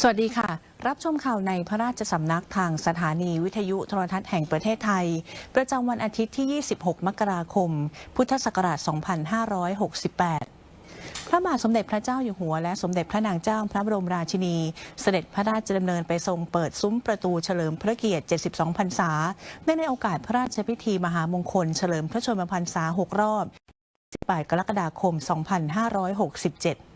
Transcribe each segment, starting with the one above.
สวัสดีค่ะ รับชมข่าวในพระราชสำนักทางสถานีวิทยุโทรทัศน์แห่งประเทศไทย ประจำวันอาทิตย์ที่ 26 มกราคม พุทธศักราช 2568พระบาทสมเด็จพระเจ้าอยู่หัวและสมเด็จพระนางเจ้าพระบรมราชินี เสด็จพระราชดำเนินไปทรงเปิดซุ้มประตูเฉลิมพระเกียรติ 72 พรรษาเนื่องในโอกาสพระราชพิธีมหามงคลเฉลิมพระชนมพรรษา 6 รอบ 18 กรกฎาคม 2567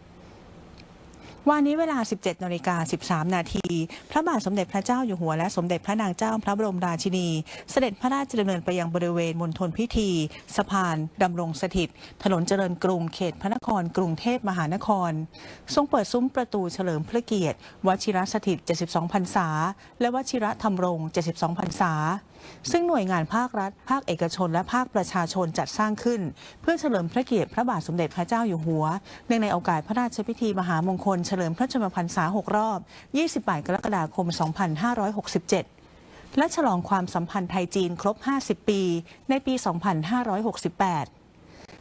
วันนี้เวลา 17นาฬิกา13 นาที พระบาทสมเด็จพระเจ้าอยู่หัวและสมเด็จพระนางเจ้าพระบรมราชินี เสด็จพระราชดำเนินไปยังบริเวณมณฑลพิธี สะพานดำรงสถิต ถนนเจริญกรุงเขตพระนครกรุงเทพมหานคร ทรงเปิดซุ้มประตูเฉลิมพระเกียรติวชิรสถิต 72 พรรษา และวชิรธรรมรง72 พรรษา ซึ่งหน่วยงานภาครัฐ ภาคเอกชนและภาคประชาชนจัดสร้างขึ้น เพื่อเฉลิมพระเกียรติพระบาทสมเด็จพระเจ้าอยู่หัวเนื่องในโอกาสพระราชพิธีมหามงคลเฉลิมพระชนมพรรษา 6 รอบ 28 กรกฎาคม 2567 และฉลองความสัมพันธ์ไทยจีนครบ 50 ปี ในปี 2568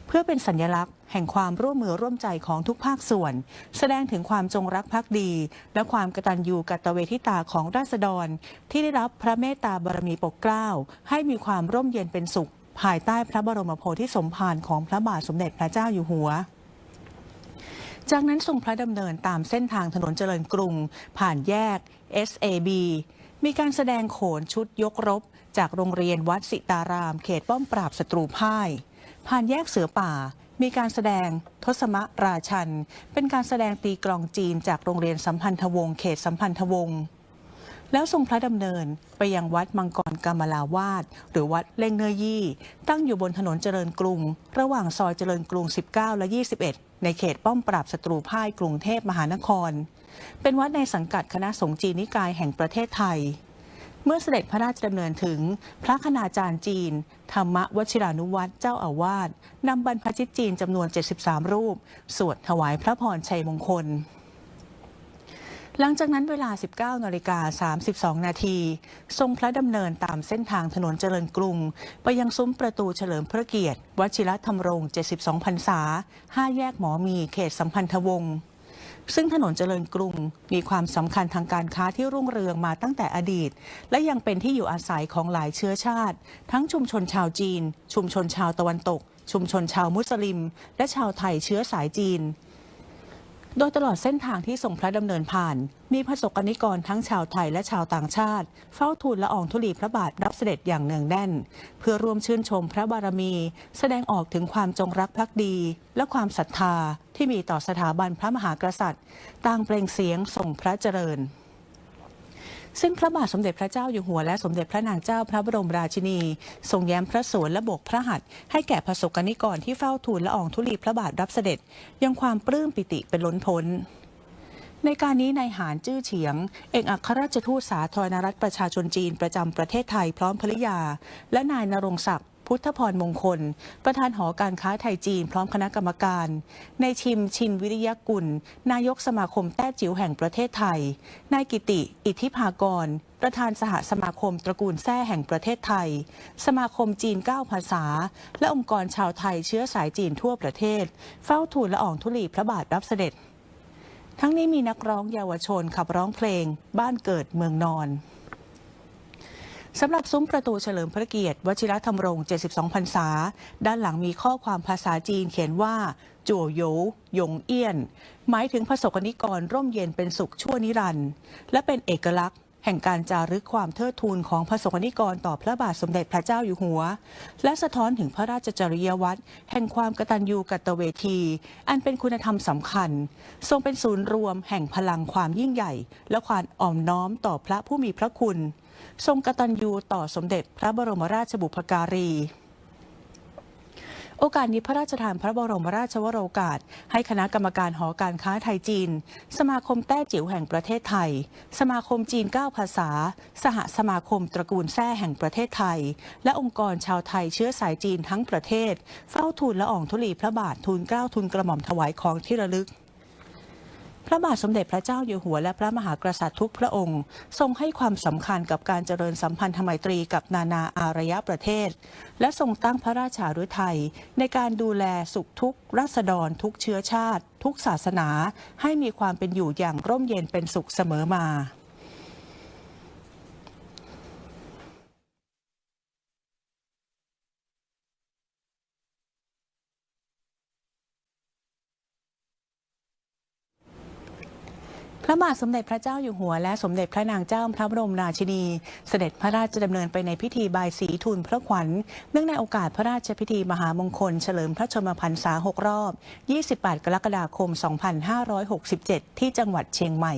เพื่อเป็นสัญลักษณ์แห่งความร่วมมือร่วมใจของทุกภาคส่วน แสดงถึงความจงรักภักดี และความกตัญญูกตเวทิตาของราษฎร ที่ได้รับพระเมตตาบารมีปกเกล้า ให้มีความร่มเย็นเป็นสุข ภายใต้พระบรมโพธิสมภารของพระบาทสมเด็จพระเจ้าอยู่หัว จากนั้นทรงพระดำเนินตามเส้นทางถนนเจริญกรุง ผ่านแยก SAB มีการแสดงโขนชุดยกรบ จากโรงเรียนวัดสิตาราม เขตป้อมปราบศัตรูพ่าย ผ่านแยกเสือป่า มีการแสดงทศมราชัน เป็นการแสดงตีกลองจีนจากโรงเรียนสัมพันธวงศ์เขตสัมพันธวงศ์แล้วทรงพระดำเนินไปยังวัดมังกรกามลาวาสหรือวัดเล่งเนยยี่ ตั้งอยู่บนถนนเจริญกรุง ระหว่างซอยเจริญกรุง 19 และ 21 ในเขตป้อมปราบศัตรูพ่ายกรุงเทพมหานคร เป็นวัดในสังกัดคณะสงฆ์จีนนิกายแห่งประเทศไทย เมื่อเสด็จพระราชดำเนินถึงพระคณาจารย์จีน ธรรมวชิรานุวัตรเจ้าอาวาสนำบรรพชิตจีนจำนวน 73 รูป สวดถวายพระพรชัยมงคล หลังจากนั้นเวลา 19นาฬิกา32 นาทีทรงพระดำเนินตามเส้นทางถนนเจริญกรุง ไปยังซุ้มประตูเฉลิมพระเกียรติวชิรธรรมรง 72 พรรษา 5 แยกหมอมีเขตสัมพันธวงศ์ซึ่งถนนเจริญกรุง มีความสำคัญทางการค้าที่รุ่งเรืองมาตั้งแต่อดีต และยังเป็นที่อยู่อาศัยของหลายเชื้อชาติ ทั้งชุมชนชาวจีน ชุมชนชาวตะวันตก ชุมชนชาวมุสลิม และชาวไทยเชื้อสายจีน โดยตลอดเส้นทางที่ทรงพระดำเนินผ่าน มีพระสกนิกรทั้งชาวไทยและชาวต่างชาติ เฝ้าทูลละอองธุลีพระบาทรับเสด็จอย่างเนืองแน่น เพื่อร่วมชื่นชมพระบารมี แสดงออกถึงความจงรักภักดี และความศรัทธาที่มีต่อสถาบันพระมหากษัตริย์ต่างเปล่งเสียงส่งพระเจริญ ซึ่งพระบาทสมเด็จพระเจ้าอยู่หัวและสมเด็จพระนางเจ้าพระบรมราชินี ทรงแย้มพระสวนและโบกพระหัตถ์ให้แก่พระสกนิกรที่เฝ้าทูลละอองธุลีพระบาทรับเสด็จ ยังความปลื้มปิติเป็นล้นพ้นในการนี้นายหานจื้อเฉียง เอกอัครราชทูตสาธารณรัฐประชาชนจีนประจำประเทศไทยพร้อมภริยา และนายนรงศักดิ์ พุทธพรมงคล ประธานหอการค้าไทยจีน พร้อมคณะกรรมการ ในชิมชินวิริยกุล นายกสมาคมแต้จิ๋วแห่งประเทศไทย นายกิติ อิทธิภากร ประธานสหสมาคมตระกูลแท้แห่งประเทศไทย สมาคมจีน 9 ภาษา และองค์กรชาวไทยเชื้อสายจีนทั่วประเทศ เฝ้าทูลละอองธุลีพระบาทรับเสด็จ ทั้งนี้มีนักร้องเยาวชนขับร้องเพลง บ้านเกิดเมืองนอน สำหรับซุ้มประตูเฉลิมพระเกียรติวชิรธรรมรงค์72พรรษา ด้านหลังมีข้อความภาษาจีนเขียนว่า จั่วโหยยงเอี้ยน หมายถึงพระสกนิกรร่มเย็นเป็นสุขชั่วนิรันดร์และเป็นเอกลักษณ์ แห่งการจารึกความเทิดทูนของพระสกนิกรต่อพระบาทสมเด็จพระเจ้าอยู่หัว และสะท้อนถึงพระราชจริยวัตรแห่งความกตัญญูกตเวที อันเป็นคุณธรรมสำคัญ ทรงเป็นศูนย์รวมแห่งพลังความยิ่งใหญ่ และความอ่อมน้อมต่อพระผู้มีพระคุณ ทรงกตัญญูต่อสมเด็จพระบรมราชบุพการี โอกาสนี้พระราชทานพระบรมราชวโรกาส ให้คณะกรรมการหอการค้าไทยจีน สมาคมแต้จิ๋วแห่งประเทศไทย สมาคมจีน 9 ภาษา สหสมาคมตระกูลแท้แห่งประเทศไทย และองค์กรชาวไทยเชื้อสายจีนทั้งประเทศ เฝ้าทูลละอองธุลีพระบาททูลเกล้าทูลกระหม่อมถวายของที่ระลึก พระบาทสมเด็จพระเจ้าอยู่หัวและพระมหากษัตริย์ทุกพระองค์ ทรงให้ความสำคัญกับการเจริญสัมพันธไมตรีกับนานาอารยประเทศ และทรงตั้งพระราชาฤทัยในการดูแลสุขทุกราษฎรทุกเชื้อชาติ ทุกศาสนา ให้มีความเป็นอยู่อย่างร่มเย็นเป็นสุขเสมอมา บาทสมเด็จพระเจ้าอยู่หัวและสมเด็จพระนางเจ้าพระบรมราชินี เสด็จพระราชดำเนินไปในพิธีบายสีทูลพระขวัญ เนื่องในโอกาสพระราชพิธีมหามงคล เฉลิมพระชนมพรรษา 6 รอบ 28 กรกฎาคม 2567 ที่จังหวัดเชียงใหม่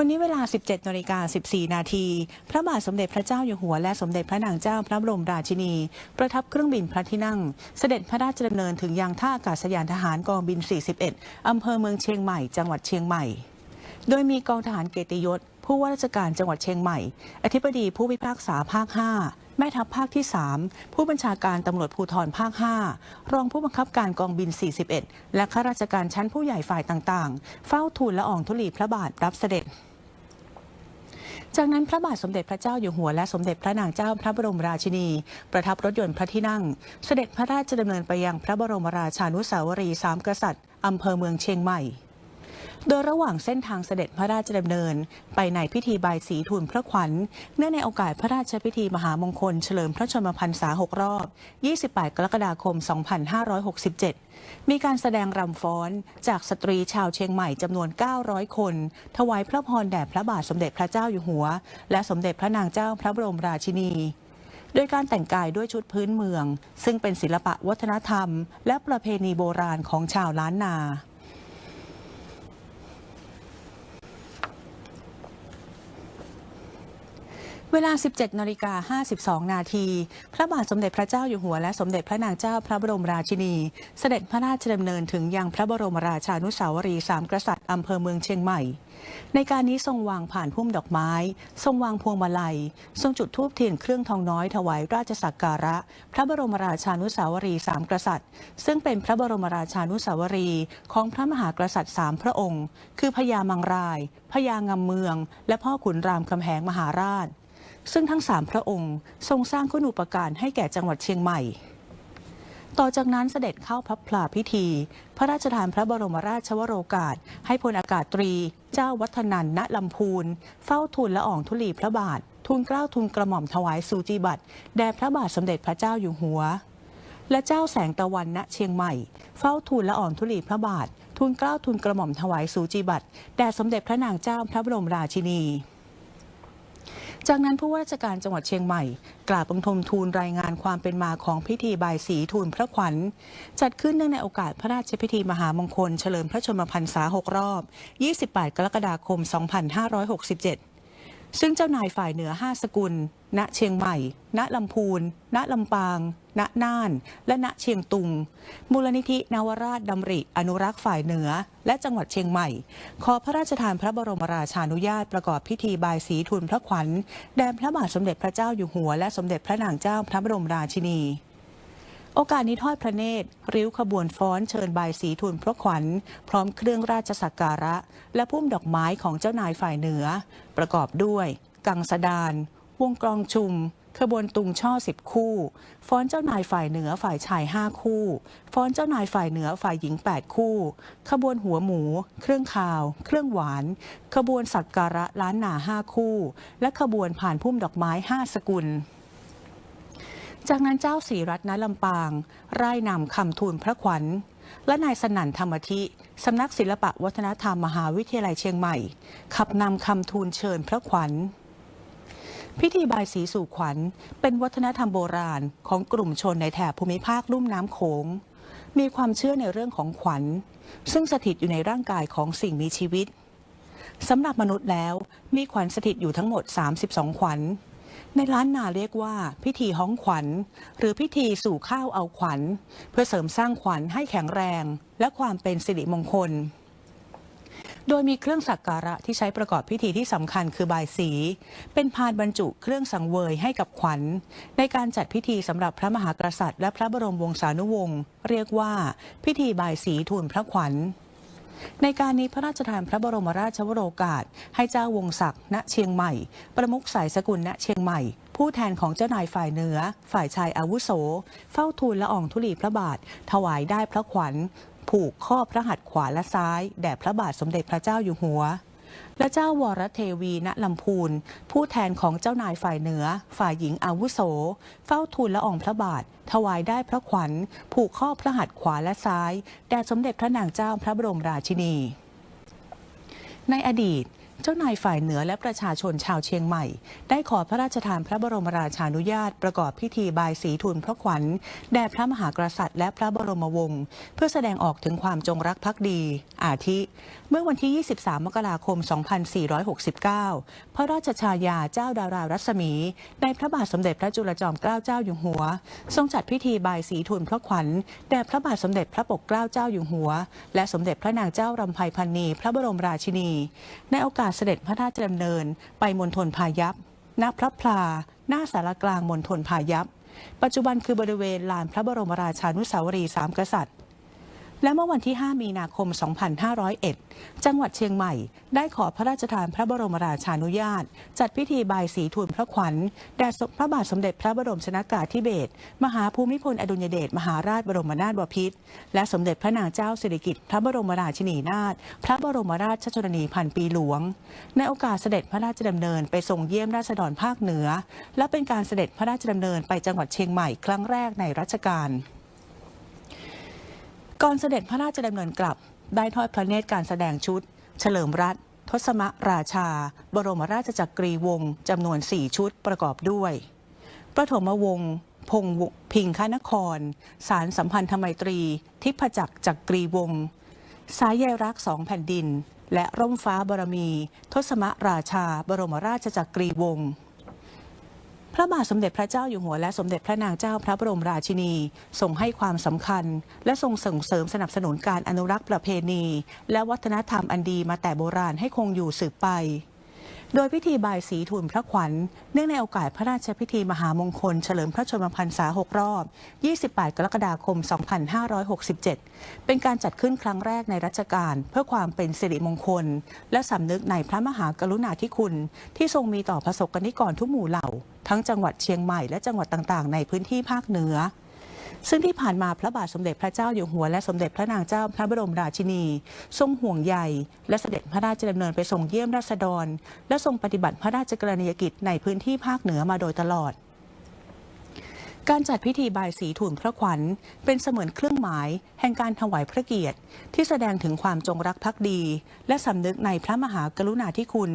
วันนี้เวลา 17นาฬิกา14 นาที พระบาทสมเด็จพระเจ้าอยู่หัวและสมเด็จพระนางเจ้าพระบรมราชินี ประทับเครื่องบินพระที่นั่ง เสด็จพระราชดำเนินถึงยังท่าอากาศยานทหารกองบิน 41 อำเภอเมืองเชียงใหม่ จังหวัดเชียงใหม่ โดยมีกองทหารเกียรติยศ ผู้ว่าราชการจังหวัดเชียงใหม่ อธิบดีผู้พิพากษาภาค 5แม่ทัพภาคที่ 3 ผู้บัญชาการตำรวจภูธรภาค 5 รองผู้บังคับการกองบิน 41 และข้าราชการชั้นผู้ใหญ่ฝ่ายต่างๆ เฝ้าทูลละอองธุลีพระบาทรับเสด็จ จากนั้นพระบาทสมเด็จพระเจ้าอยู่หัวและสมเด็จพระนางเจ้าพระบรมราชินี ประทับรถยนต์พระที่นั่ง เสด็จพระราชดำเนินไปยังพระบรมราชานุสาวรีย์สามกษัตริย์อำเภอเมืองเชียงใหม่ โดยระหว่างเส้นทางเสด็จพระราชดำเนิน ไปในพิธีบายสีทูลพระขวัญ เนื่องในโอกาสพระราชพิธีมหามงคลเฉลิมพระชนมพรรษา 6 รอบ 28 กรกฎาคม 2567 มีการแสดงรำฟ้อนจากสตรีชาวเชียงใหม่จำนวน 900 คน ถวายพระพรแด่พระบาทสมเด็จพระเจ้าอยู่หัว และสมเด็จพระนางเจ้าพระบรมราชินีโดยการแต่งกายด้วยชุดพื้นเมือง ซึ่งเป็นศิลปะวัฒนธรรม และประเพณีโบราณของชาวล้านนา เวลา 17นาฬิกา52 นาที พระบาทสมเด็จพระเจ้าอยู่หัวและสมเด็จพระนางเจ้าพระบรมราชินี เสด็จพระราชดำเนินถึงยังพระบรมราชานุสาวรีย์สามกษัตริย์อำเภอเมืองเชียงใหม่ ในการนี้ทรงวางผ่านพุ่มดอกไม้ ทรงวางพวงมาลัย ทรงจุดธูปเทียนเครื่องทองน้อยถวายราชสักการะ พระบรมราชานุสาวรีย์สามกษัตริย์ ซึ่งเป็นพระบรมราชานุสาวรีย์ของพระมหากษัตริย์สามพระองค์ คือพญามังรายพญางำเมือง และพ่อขุนรามคำแหงมหาราช ซึ่งทั้งสามพระองค์ทรงสร้างคุณูปการให้แก่จังหวัดเชียงใหม่ ต่อจากนั้นเสด็จเข้าพับพลาพิธี พระราชทานพระบรมราชวโรกาส ให้พลอากาศตรี เจ้าวัฒนันณลำพูน เฝ้าทูลละอองธุลีพระบาท ทูลเกล้าทูลกระหม่อมถวายสูจิบัตรแด่พระบาทสมเด็จพระเจ้าอยู่หัว และเจ้าแสงตะวันณเชียงใหม่ เฝ้าทูลละอองธุลีพระบาท ทูลเกล้าทูลกระหม่อมถวายสูจิบัตรแด่สมเด็จพระนางเจ้าพระบรมราชินี จากนั้นผู้ว่าราชการจังหวัดเชียงใหม่ กล่าวบังทมทูลรายงานความเป็นมาของพิธีบายสีทูลพระขวัญ จัดขึ้นเนื่องในโอกาสพระราชพิธีมหามงคลเฉลิมพระชนมพรรษา 6 รอบ 28 กรกฎาคม 2567 ซึ่งเจ้านายฝ่ายเหนือ 5 สกุล ณ เชียงใหม่ ณ ลำพูน ณ ลำปาง ณ น่าน และณ เชียงตุง มูลนิธินวราชดำริ อนุรักษ์ฝ่ายเหนือ และจังหวัดเชียงใหม่ ขอพระราชทานพระบรมราชานุญาตประกอบพิธีบายสีทุนพระขวัญ แด่พระบาทสมเด็จพระเจ้าอยู่หัว และสมเด็จพระนางเจ้าพระบรมราชินี โอกาสนี้ทอดพระเนตร ริ้วขบวนฟ้อนเชิญบายสีทุนพระขวัญ พร้อมเครื่องราชสักการะ และพุ่มดอกไม้ของเจ้านายฝ่ายเหนือ ประกอบด้วย กังสดาน วงกลองชุม ขบวนตุงช่อสิบคู่ ฟ้อนเจ้านายฝ่ายเหนือฝ่ายชายห้าคู่ ฟ้อนเจ้านายฝ่ายเหนือฝ่ายหญิงแปดคู่ ขบวนหัวหมู เครื่องคาว เครื่องหวาน ขบวนสักการะล้านนาห้าคู่ และขบวนผ่านพุ่มดอกไม้ห้าสกุล จากนั้นเจ้าสีรัตนลำปาง ร่ายนำคำทูลพระขวัญ และนายสนั่นธรรมธิสำนักศิลปะวัฒนธรรมมหาวิทยาลัยเชียงใหม่ ขับนำคำทูลเชิญพระขวัญพิธีบายสีสู่ขวัญ เป็นวัฒนธรรมโบราณของกลุ่มชนในแถบภูมิภาคลุ่มน้ำโขง มีความเชื่อในเรื่องของขวัญ ซึ่งสถิตอยู่ในร่างกายของสิ่งมีชีวิตสำหรับมนุษย์แล้วมีขวัญสถิตอยู่ทั้งหมด 32 ขวัญ ในล้านนาเรียกว่าพิธีฮ้องขวัญ หรือพิธีสู่ข้าวเอาขวัญ เพื่อเสริมสร้างขวัญให้แข็งแรง และความเป็นสิริมงคล โดยมีเครื่องสักการะที่ใช้ประกอบพิธีที่สำคัญคือบายสี เป็นพานบรรจุเครื่องสังเวยให้กับขวัญ ในการจัดพิธีสำหรับพระมหากษัตริย์และพระบรมวงศานุวงศ์เรียกว่าพิธีบายสีทูลพระขวัญ ในการนี้พระราชทานพระบรมราชวโรกาส ให้เจ้าวงศักดิ์ณเชียงใหม่ ประมุขสายสกุลณเชียงใหม่ ผู้แทนของเจ้านายฝ่ายเหนือ ฝ่ายชายอาวุโส เฝ้าทูลละอองธุลีพระบาท ถวายได้พระขวัญ ผูกข้อพระหัตถ์ขวาและซ้าย แด่พระบาทสมเด็จพระเจ้าอยู่หัว และเจ้าวรเทวีณลำพูน ผู้แทนของเจ้านายฝ่ายเหนือ ฝ่ายหญิงอาวุโส เฝ้าทูลละอองพระบาท ถวายได้พระขวัญ ผูกข้อพระหัตถ์ขวาและซ้าย แด่สมเด็จพระนางเจ้าพระบรมราชินี ในอดีต เจ้านายฝ่ายเหนือและประชาชนชาวเชียงใหม่ ได้ขอพระราชทานพระบรมราชานุญาตประกอบพิธีบายสีทุนพระขวัญแด่พระมหากษัตริย์และพระบรมวงศ์เพื่อแสดงออกถึงความจงรักภักดี อาทิ เมื่อวันที่ 23 มกราคม 2469 พระราชชายาเจ้าดารารัศมี ในพระบาทสมเด็จพระจุลจอมเกล้าเจ้าอยู่หัว ทรงจัดพิธีบายสีทุนพระขวัญแด่พระบาทสมเด็จพระปกเกล้าเจ้าอยู่หัว และสมเด็จพระนางเจ้ารำไพพันนีพระบรมราชินีในโอกาสเสด็จพระราชดำเนินไปมณฑลพายัพ ณ พระพลา หน้าสารกลางมณฑลพายัพ ปัจจุบันคือบริเวณลานพระบรมราชานุสาวรีย์สามกษัตริย์ และเมื่อวันที่ 5 มีนาคม 2501 จังหวัดเชียงใหม่ ได้ขอพระราชทานพระบรมราชานุญาต จัดพิธีบายสีทุนพระขวัญแด่พระบาทสมเด็จพระบรมชนากาธิเบศรมหาภูมิพลอดุลยเดชมหาราชบรมนาถบพิตรและสมเด็จพระนางเจ้าสิริกิติ์พระบรมราชินีนาถพระบรมราชชนนีพันปีหลวง ในโอกาสเสด็จพระราชดำเนินไปทรงเยี่ยมราษฎรภาคเหนือ และเป็นการเสด็จพระราชดำเนินไปจังหวัดเชียงใหม่ครั้งแรกในรัชกาล ก่อนเสด็จพระราชดำเนินกลับ ได้ทอดพระเนตรการแสดงชุด เฉลิมรัตทศมราชา บรมราชจักรีวงศ์จำนวน 4 ชุดประกอบด้วยประถมวงศ์พงศ์พิงคนคร สารสัมพันธไมตรี ทิพจักรจักรีวงศ์สายใยรักสองแผ่นดิน และร่มฟ้าบารมี ทศมราชา บรมราชจักรีวงศ์ พระบาทสมเด็จพระเจ้าอยู่หัวและสมเด็จพระนางเจ้าพระบรมราชินีทรงให้ความสำคัญ และทรงส่งเสริมสนับสนุนการอนุรักษ์ประเพณี และวัฒนธรรมอันดีมาแต่โบราณให้คงอยู่สืบไป โดยพิธีบายสีทุนพระขวัญ เนื่องในโอกาสพระราชพิธีมหามงคล เฉลิมพระชนมพรรษา 6 รอบ 28 กรกฎาคม 2567 เป็นการจัดขึ้นครั้งแรกในรัชกาลเพื่อความเป็นสิริมงคล และสำนึกในพระมหากรุณาธิคุณ ที่ทรงมีต่อประสบกนิกรทุกหมู่เหล่า ทั้งจังหวัดเชียงใหม่และจังหวัดต่างๆ ในพื้นที่ภาคเหนือ ซึ่งที่ผ่านมาพระบาทสมเด็จพระเจ้าอยู่หัวและสมเด็จพระนางเจ้าพระบรมราชินี ทรงห่วงใยและเสด็จพระราชดำเนินไปทรงเยี่ยมราษฎร และทรงปฏิบัติพระราชกรณียกิจในพื้นที่ภาคเหนือมาโดยตลอดการจัดพิธีบายสีทุนพระขวัญ เป็นเสมือนเครื่องหมาย แห่งการถวายพระเกียรติ ที่แสดงถึงความจงรักภักดี และสำนึกในพระมหากรุณาธิคุณ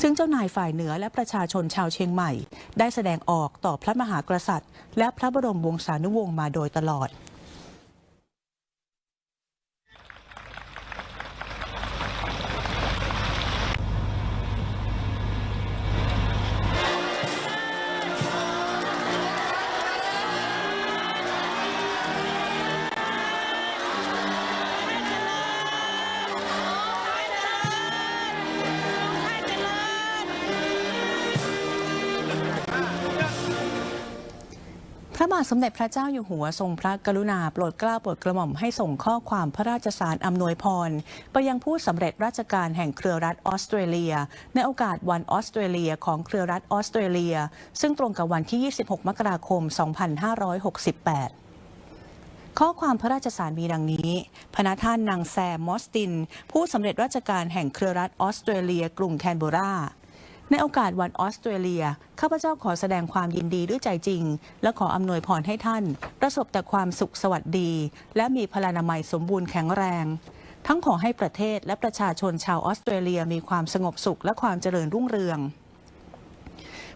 ซึ่งเจ้านายฝ่ายเหนือและประชาชนชาวเชียงใหม่ ได้แสดงออกต่อพระมหากษัตริย์ และพระบรมวงศานุวงศ์มาโดยตลอดาทสมเด็จพระเจ้าอยู่หัวทรงพระกรุณาโปรดเกล้าโปรดกระหม่อมให้ส่งข้อความพระราชสารอำนวยพร ไปยังผู้สำเร็จราชการแห่งเครือรัฐออสเตรเลีย ในโอกาสวันออสเตรเลียของเครือรัฐออสเตรเลีย ซึ่งตรงกับวันที่ 26 มกราคม 2568ข้อความพระราชสารมีดังนี้ พระท่านนางแซมมอสติน ผู้สำเร็จราชการแห่งเครือรัฐออสเตรเลีย กรุงแคนเบรา ในโอกาสวันออสเตรเลีย ข้าพเจ้าขอแสดงความยินดีด้วยใจจริง และขออำนวยพรให้ท่าน ประสบแต่ความสุขสวัสดี และมีพลานามัยสมบูรณ์แข็งแรง ทั้งขอให้ประเทศและประชาชนชาวออสเตรเลียมีความสงบสุขและความเจริญรุ่งเรือง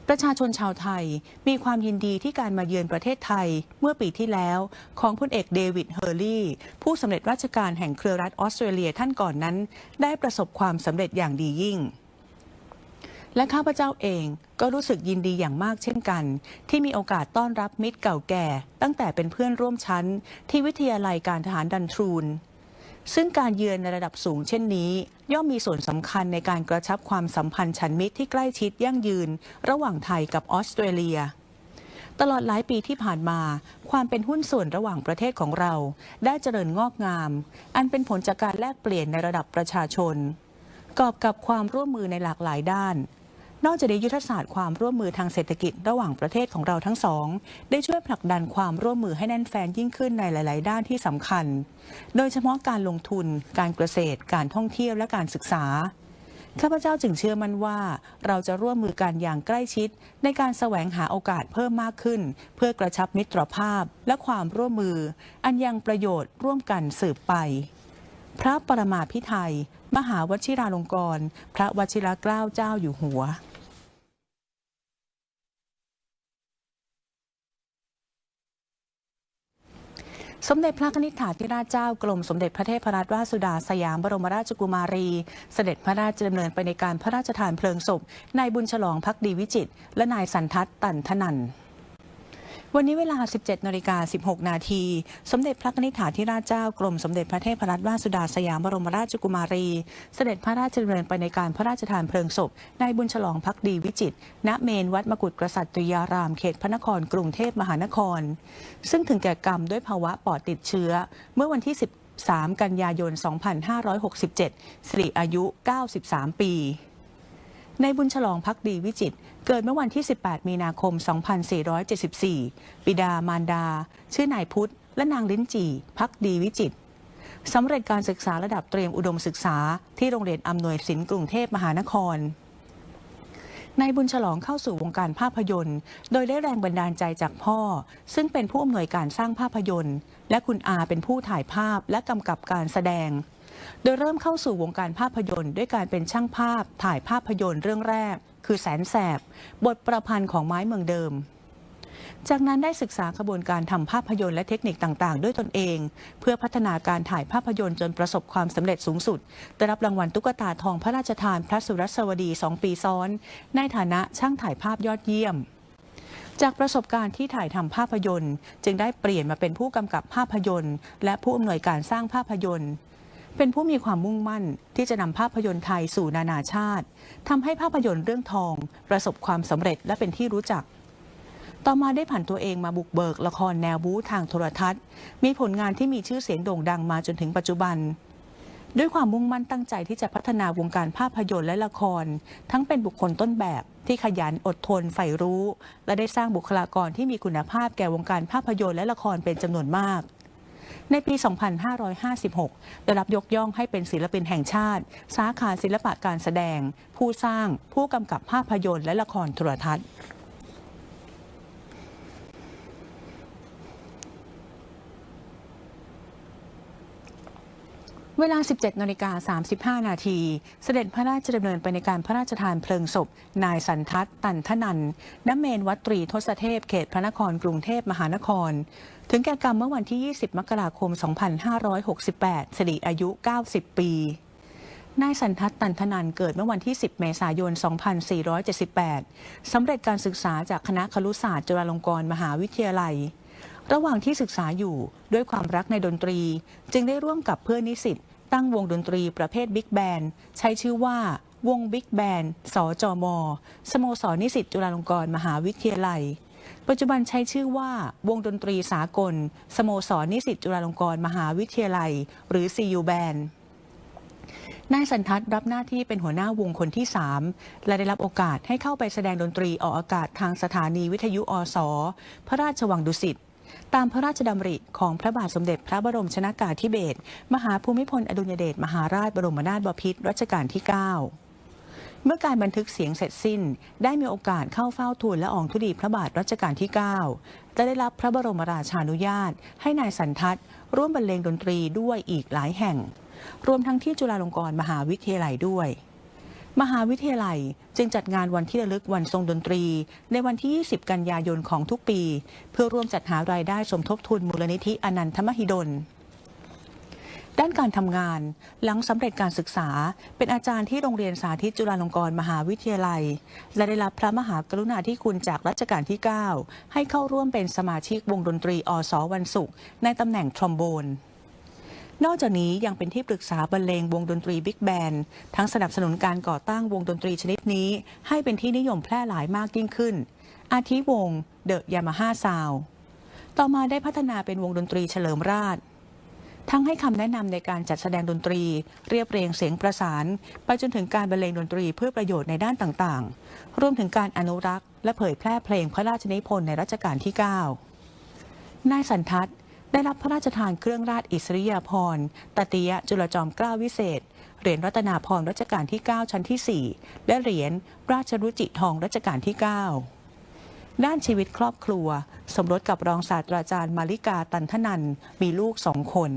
ประชาชนชาวไทยมีความยินดีที่การมาเยือนประเทศไทยเมื่อปีที่แล้วของพลเอกเดวิดเฮอร์ลีย์ผู้สำเร็จราชการแห่งเครือรัฐออสเตรเลียท่านก่อนนั้น ได้ประสบความสำเร็จอย่างดียิ่ง และข้าพเจ้าเองก็รู้สึกยินดีอย่างมากเช่นกัน ที่มีโอกาสต้อนรับมิตรเก่าแก่ ตั้งแต่เป็นเพื่อนร่วมชั้น ที่วิทยาลัยการทหารดันทรูน ซึ่งการเยือนในระดับสูงเช่นนี้ ย่อมมีส่วนสำคัญในการกระชับความสัมพันธ์ฉันมิตรที่ใกล้ชิดยั่งยืน ระหว่างไทยกับออสเตรเลียตลอดหลายปีที่ผ่านมา ความเป็นหุ้นส่วนระหว่างประเทศของเรา ได้เจริญงอกงาม อันเป็นผลจากการแลกเปลี่ยนในระดับประชาชน กอบกับความร่วมมือในหลากหลายด้าน นอกจากนี้ยุทธศาสตร์ความร่วมมือทางเศรษฐกิจระหว่างประเทศของเราทั้งสอง ได้ช่วยผลักดันความร่วมมือให้แน่นแฟนยิ่งขึ้นในหลาย ๆ ด้านที่สำคัญ โดยเฉพาะการลงทุน การเกษตร การท่องเที่ยวและการศึกษาข้าพเจ้าจึงเชื่อมั่นว่า เราจะร่วมมือกันอย่างใกล้ชิด ในการแสวงหาโอกาสเพิ่มมากขึ้น เพื่อกระชับมิตรภาพและความร่วมมือ อันยังประโยชน์ร่วมกันสืบไป พระปรมาภิไธยมหาวชิราลงกรณ์พระวชิรเกล้าเจ้าอยู่หัว สมเด็จพระนิธิถาธิราชเจ้ากรมสมเด็จพระเทพรัตนราชสุดาสยามบรมราชกุมารี เสด็จพระราชดำเนินไปในการพระราชทานเพลิงศพนายบุญฉลองพักดีวิจิตและนายสันทัศน์ตันทนัน วันนี้เวลา 17นาฬิกา16 นาที สมเด็จพระนิธิถาธิราชเจ้ากรมสมเด็จพระเทพรัตนราชสุดาสยามบรมราชกุมารี เสด็จพระราชดำเนินไปในการพระราชทานเพลิงศพนายบุญฉลองพักดีวิจิตรณเมนวัดมกุฎกษัตริยารามเขตพระนครกรุงเทพมหานคร ซึ่งถึงแก่กรรมด้วยภาวะปอดติดเชื้อ เมื่อวันที่ 13 กันยายน 2567 สิริอายุ 93 ปี ในบุญฉลองพักดีวิจิตเกิดเมื่อวันที่ 18 มีนาคม 2474บิดามารดา ชื่อนายพุทธ และนางลิ้นจีพักดีวิจิตสำเร็จการศึกษาระดับเตรียมอุดมศึกษา ที่โรงเรียนอำนวยสินกรุงเทพมหานครนายบุญฉลองเข้าสู่วงการภาพยนตร์ โดยได้แรงบันดาลใจจากพ่อ ซึ่งเป็นผู้อำนวยการสร้างภาพยนตร์ และคุณอาเป็นผู้ถ่ายภาพและกำกับการแสดง โดยเริ่มเข้าสู่วงการภาพยนตร์ด้วยการเป็นช่างภาพถ่ายภาพยนตร์เรื่องแรก คือแสนแสบ บทประพันธ์ของไม้เมืองเดิม จากนั้นได้ศึกษาขบวนการทำภาพยนตร์และเทคนิคต่าง ๆ ด้วยตนเอง เพื่อพัฒนาการถ่ายภาพยนตร์จนประสบความสำเร็จสูงสุด ได้รับรางวัลตุ๊กตาทองพระราชทานพระสุรสวดี2ปีซ้อน ในฐานะช่างถ่ายภาพยอดเยี่ยมจากประสบการณ์ที่ถ่ายทำภาพยนตร์ จึงได้เปลี่ยนมาเป็นผู้กำกับภาพยนตร์ และผู้อำนวยการสร้างภาพยนตร์ เป็นผู้มีความมุ่งมั่นที่จะนำภาพยนตร์ไทยสู่นานาชาติทำให้ภาพยนตร์เรื่องทอง ประสบความสำเร็จและเป็นที่รู้จัก ต่อมาได้ผ่านตัวเองมาบุกเบิกละครแนวบู๊ทางโทรทัศน์ มีผลงานที่มีชื่อเสียงโด่งดังมาจนถึงปัจจุบัน ด้วยความมุ่งมั่นตั้งใจที่จะพัฒนาวงการภาพยนตร์และละคร ทั้งเป็นบุคคลต้นแบบที่ขยันอดทนใฝ่รู้ และได้สร้างบุคลากรที่มีคุณภาพแก่วงการภาพยนตร์และละครเป็นจำนวนมาก ในปี 2556 ได้รับยกย่องให้เป็นศิลปินแห่งชาติ สาขาศิลปะการแสดง ผู้สร้าง ผู้กำกับภาพยนตร์และละครโทรทัศน์เวลา 17นาฬิกา35 นาที เสด็จพระราชดำเนินไปในการพระราชทานเพลิงศพ นายสันทัศน์ตันทนันน้ำเมนวัดตรีทศเทพ เขตพระนครกรุงเทพมหานคร ถึงแก่กรรมเมื่อวันที่ 20 มกราคม 2568 สิริอายุ 90 ปี นายสันทัศน์ตันทนันเกิดเมื่อวันที่ 10 เมษายน 2478 สำเร็จการศึกษาจากคณะครุศาสตร์จุฬาลงกรณ์มหาวิทยาลัย ระหว่างที่ศึกษาอยู่ด้วยความรักในดนตรี จึงได้ร่วมกับเพื่อนนิสิตตั้งวงดนตรีประเภทบิ๊กแบนใช้ชื่อว่าวงบิ๊กแบนสจม สโมสรนิสิตจุฬาลงกรณ์มหาวิทยาลัย ปัจจุบันใช้ชื่อว่าวงดนตรีสากล สโมสรนิสิตจุฬาลงกรณ์มหาวิทยาลัย หรือ CU Band นายสันทัศน์รับหน้าที่เป็นหัวหน้าวงคนที่ 3 และได้รับโอกาสให้เข้าไปแสดงดนตรีออกอากาศทางสถานีวิทยุอสพระราชวังดุสิตตามพระราชดำริของพระบาทสมเด็จพระบรมชนากาธิเบศรมหาภูมิพลอดุลยเดชมหาราชบรมนาถบพิตรรัชกาลที่ 9 เมื่อการบันทึกเสียงเสร็จสิ้น ได้มีโอกาสเข้าเฝ้าทูลและอองธุลีพระบาทรัชกาลที่9และได้รับพระบรมราชานุญาต ให้นายสันทัศน์ร่วมบรรเลงดนตรีด้วยอีกหลายแห่ง รวมทั้งที่จุฬาลงกรณ์มหาวิทยาลัยด้วย มหาวิทยาลัยจึงจัดงานวันที่ระลึกวันทรงดนตรี ในวันที่ 20 กันยายนของทุกปี เพื่อร่วมจัดหารายได้สมทบทุนมูลนิธิอนันทมหิดล ด้านการทำงาน หลังสำเร็จการศึกษา เป็นอาจารย์ที่โรงเรียนสาธิตจุฬาลงกรณ์มหาวิทยาลัย และได้รับพระมหากรุณาธิคุณจากรัชกาลที่ 9 ให้เข้าร่วมเป็นสมาชิกวงดนตรีอสวันศุกร์ในตำแหน่งทรอมโบนนอกจากนี้ยังเป็นที่ปรึกษาบรรเลงวงดนตรีบิ๊กแบนด์ทั้งสนับสนุนการก่อตั้งวงดนตรีชนิดนี้ ให้เป็นที่นิยมแพร่หลายมากยิ่งขึ้น อาทิวงเดอะยามาฮ่าซาวต่อมาได้พัฒนาเป็นวงดนตรีเฉลิมราช ทั้งให้คำแนะนำในการจัดแสดงดนตรี เรียบเรียงเสียงประสาน ไปจนถึงการบรรเลงดนตรีเพื่อประโยชน์ในด้านต่างๆ รวมถึงการอนุรักษ์ และเผยแพร่เพลงพระราชนิพนธ์ในรัชกาลที่ 9 นายสันทัศน์ได้รับพระราชทานเครื่องราชอิสริยาภรณ์ตติยะจุลจอมเกล้าวิเศษ เหรียญรัตนาภรณ์รัชกาลที่ 9 ชั้นที่ 4 และเหรียญราชรุจิทองรัชกาลที่ 9 ด้านชีวิตครอบครัว สมรสกับรองศาสตราจารย์มาริกาตันทนัน มีลูกสองคน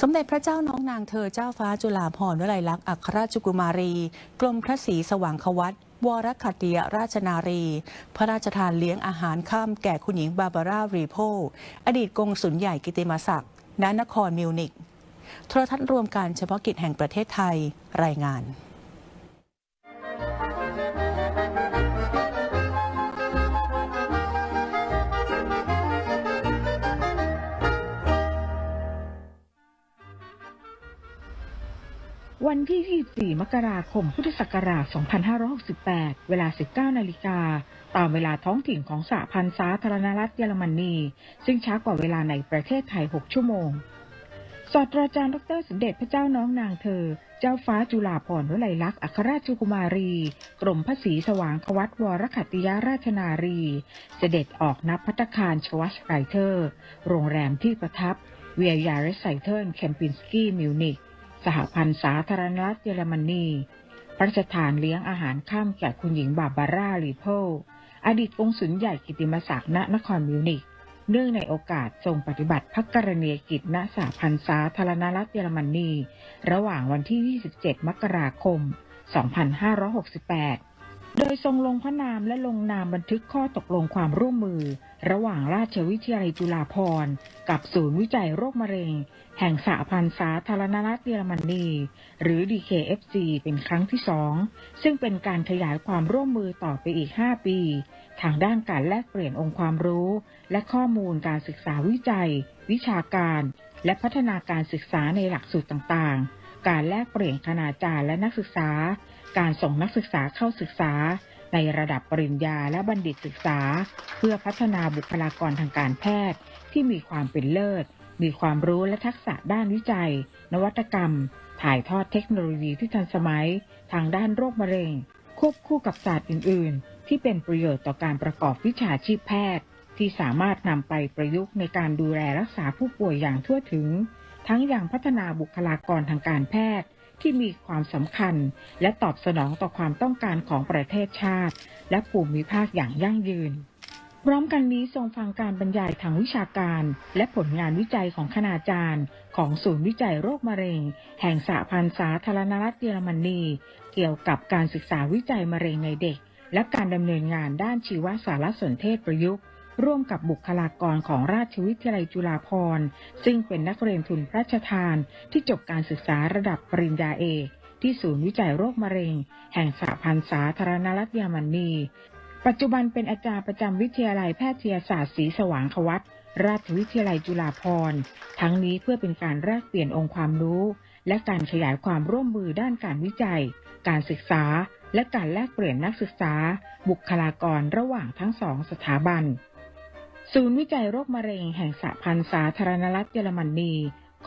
สมเด็จพระเจ้าน้องนางเธอเจ้าฟ้าจุฬาภรณ์วลัยลักษณ์อัครราชกุมารี กรมพระศรีสว่างควัตวรคัตติยราชนารี พระราชทานเลี้ยงอาหารข้ามแก่คุณหญิงบาบาร่ารีโพอดีตกงสุลใหญ่กิติมศักดิ์ณนครมิวนิก โทรทัศน์รวมการเฉพาะกิจแห่งประเทศไทยรายงานวันที่ 24 มกราคม พุทธศักราช 2568 เวลา 19 นาฬิกา ตามเวลาท้องถิ่นของสหพันธ์สาธารณรัฐเยอรมนี ซึ่งช้ากว่าเวลาในประเทศไทย 6 ชั่วโมง ศาสตราจารย์ดรสมเด็จพระเจ้าน้องนางเธอ เจ้าฟ้าจุฬาภรณ์วลัยลักษณ์อัครราชกุมารี กรมพระศรีสว่างควัตวรขัตติยาราชนารี เสด็จออกนับพัตตาคารชวัชไรเทอร์ โรงแรมที่ประทับ เวียยาริสไซเทิร์นแคมปินสกี้มิวนิกสหพันธ์สาธารณรัฐเยอรมนี พระราชทานเลี้ยงอาหารข้ามแก่คุณหญิงบาบาร่าลีโพอดีตกงสุลใหญ่กิติมศักดิ์ณนครมิวนิก เนื่องในโอกาสทรงปฏิบัติพักกรณียกิจณสาพันธ์สาธารณรัฐเยอรมนี ระหว่างวันที่ 27 มกราคม 2568 โดยทรงลงพระนามและลงนามบันทึกข้อตกลงความร่วมมือ ระหว่างราชวิทยาลัยจุฬาภรณ์กับศูนย์วิจัยโรคมะเร็ง แห่งสหพันธ์สาธารณรัฐเยอรมนี หรือ DKFC เป็นครั้งที่สอง ซึ่งเป็นการขยายความร่วมมือต่อไปอีก 5 ปี ทางด้านการแลกเปลี่ยนองค์ความรู้ และข้อมูลการศึกษาวิจัย วิชาการ และพัฒนาการศึกษาในหลักสูตรต่างๆ การแลกเปลี่ยนคณาจารย์และนักศึกษา การส่งนักศึกษาเข้าศึกษา ในระดับปริญญาและบัณฑิตศึกษา เพื่อพัฒนาบุคลากรทางการแพทย์ ที่มีความเป็นเลิศ มีความรู้และทักษะด้านวิจัย นวัตกรรม ถ่ายทอดเทคโนโลยีที่ทันสมัย ทางด้านโรคมะเร็ง ควบคู่กับศาสตร์อื่น ๆ ที่เป็นประโยชน์ต่อการประกอบวิชาชีพแพทย์ ที่สามารถนำไปประยุกต์ในการดูแลรักษาผู้ป่วยอย่างทั่วถึง ทั้งอย่างพัฒนาบุคลากรทางการแพทย์ ที่มีความสำคัญ และตอบสนองต่อความต้องการของประเทศชาติ และภูมิภาคอย่างยั่งยืน พร้อมกันนี้ทรงฟังการบรรยายทางวิชาการ และผลงานวิจัยของคณาจารย์ ของศูนย์วิจัยโรคมะเร็ง แห่งสหพันธ์สาธารณรัฐเยอรมนี เกี่ยวกับการศึกษาวิจัยมะเร็งในเด็ก และการดำเนินงานด้านชีวสารสนเทศประยุกต์ ร่วมกับบุคลากรของราชวิทยาลัยจุฬาภรณ์ ซึ่งเป็นนักเรียนทุนพระราชทานที่จบการศึกษาระดับปริญญาเอกที่ศูนย์วิจัยโรคมะเร็ง แห่งสหพันธ์สาธารณรัฐเยอรมนี ปัจจุบันเป็นอาจารย์ประจำวิทยาลัยแพทยศาสตร์ศรีสว่างควัตราชวิทยาลัยจุฬาภรณ์ ทั้งนี้เพื่อเป็นการแลกเปลี่ยนองค์ความรู้ และการขยายความร่วมมือด้านการวิจัย การศึกษา และการแลกเปลี่ยนนักศึกษา บุคลากรระหว่างทั้งสองสถาบัน ศูนย์วิจัยโรคมะเร็งแห่งสหพันธ์สาธารณรัฐเยอรมนี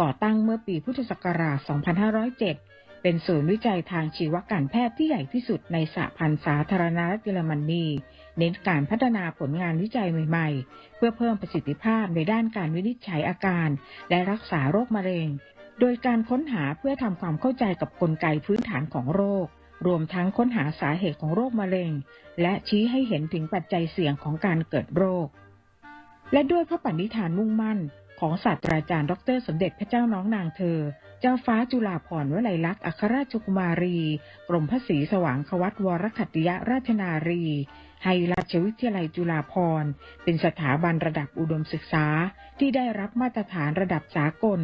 ก่อตั้งเมื่อปีพุทธศักราช 2507 เป็นศูนย์วิจัยทางชีวการแพทย์ที่ใหญ่ที่สุดในสหพันธ์สาธารณรัฐเยอรมนีเน้นการพัฒนาผลงานวิจัยใหม่ ๆ เพื่อเพิ่มประสิทธิภาพในด้านการวินิจฉัยอาการ และรักษาโรคมะเร็ง โดยการค้นหาเพื่อทำความเข้าใจกับกลไกพื้นฐานของโรค รวมทั้งค้นหาสาเหตุของโรคมะเร็ง และชี้ให้เห็นถึงปัจจัยเสี่ยงของการเกิดโรค และด้วยพระปณิธานมุ่งมั่น ของศาสตราจารย์ ดร สมเด็จพระเจ้าน้องนางเธอ เจ้าฟ้าจุฬาภรณ์วลัยลักษณ์อัครราชกุมารี กรมพระศรีสว่างควัตวรขัตติยราชนารี ให้ราชวิทยาลัยจุฬาภรณ์ เป็นสถาบันระดับอุดมศึกษาที่ได้รับมาตรฐานระดับสากล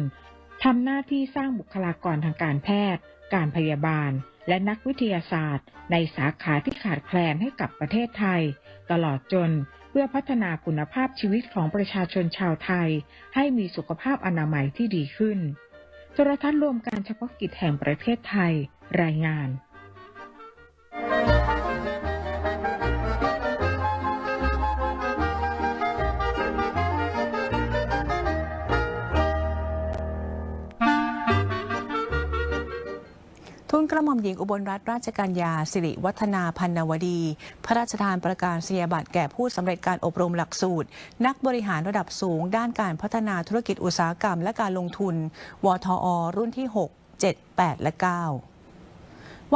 ทำหน้าที่สร้างบุคลากรทางการแพทย์ การพยาบาล และนักวิทยาศาสตร์ ในสาขาที่ขาดแคลนให้กับประเทศไทย ตลอดจน เพื่อพัฒนาคุณภาพชีวิตของประชาชนชาวไทย ให้มีสุขภาพอนามัยที่ดีขึ้นโทรทัศน์รวมการเฉพาะกิจแห่งประเทศไทย รายงาน ทุนกระหม่อมหญิงอุบลรัตนราชกัญญาสิริวัฒนาพันนวดี พระราชทานประกาศนียบัตรแก่ผู้สำเร็จการอบรมหลักสูตร นักบริหารระดับสูง ด้านการพัฒนาธุรกิจอุตสาหกรรมและการลงทุน วทอ รุ่นที่ 6 7 8 และ 9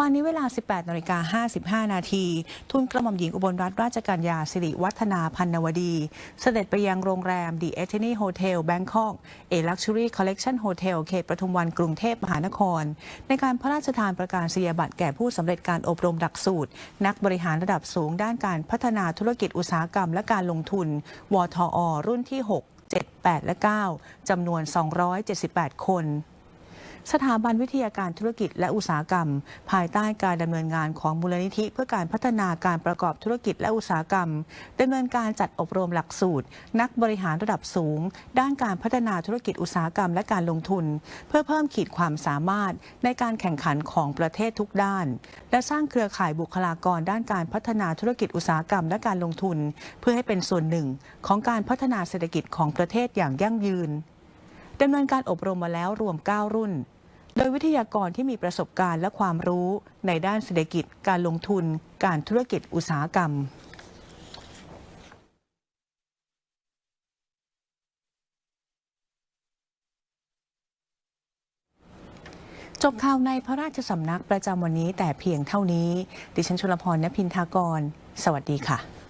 วันนี้เวลา 18นาฬิกา55 นาทีทุนกระหม่อมหญิงอุบลรัตนราชกัญญาสิริวัฒนาพันนวดี เสด็จไปยังโรงแรม The e t n y Hotel Bangkok A Luxury Collection Hotel เขตปทุมวันกรุงเทพมหานคร ในการพระราชทานประกาศนียบัตรแก่ผู้สำเร็จการอบรมหลักสูตร นักบริหารระดับสูงด้านการพัฒนาธุรกิจอุตสาหกรรมและการลงทุน วทอ รุ่นที่ 6 7 8 และ 9จำนวน 278 คน สถาบันวิทยาการธุรกิจและอุตสาหกรรม ภายใต้การดำเนินงานของมูลนิธิ เพื่อการพัฒนาการประกอบธุรกิจและอุตสาหกรรมดำเนินการจัดอบรมหลักสูตร นักบริหารระดับสูง ด้านการพัฒนาธุรกิจอุตสาหกรรมและการลงทุน เพื่อเพิ่มขีดความสามารถในการแข่งขันของประเทศทุกด้าน และสร้างเครือข่ายบุคลากรด้านการพัฒนาธุรกิจอุตสาหกรรมและการลงทุน เพื่อให้เป็นส่วนหนึ่งของการพัฒนาเศรษฐกิจของประเทศอย่างยั่งยืนดำเนินการอบรมมาแล้วรวม 9 รุ่น โดยวิทยากรที่มีประสบการณ์และความรู้ในด้านเศรษฐกิจ การลงทุน การธุรกิจอุตสาหกรรมจบข่าวในพระราชสำนักประจำวันนี้แต่เพียงเท่านี้ ดิฉันชุลพรณพินทากร สวัสดีค่ะ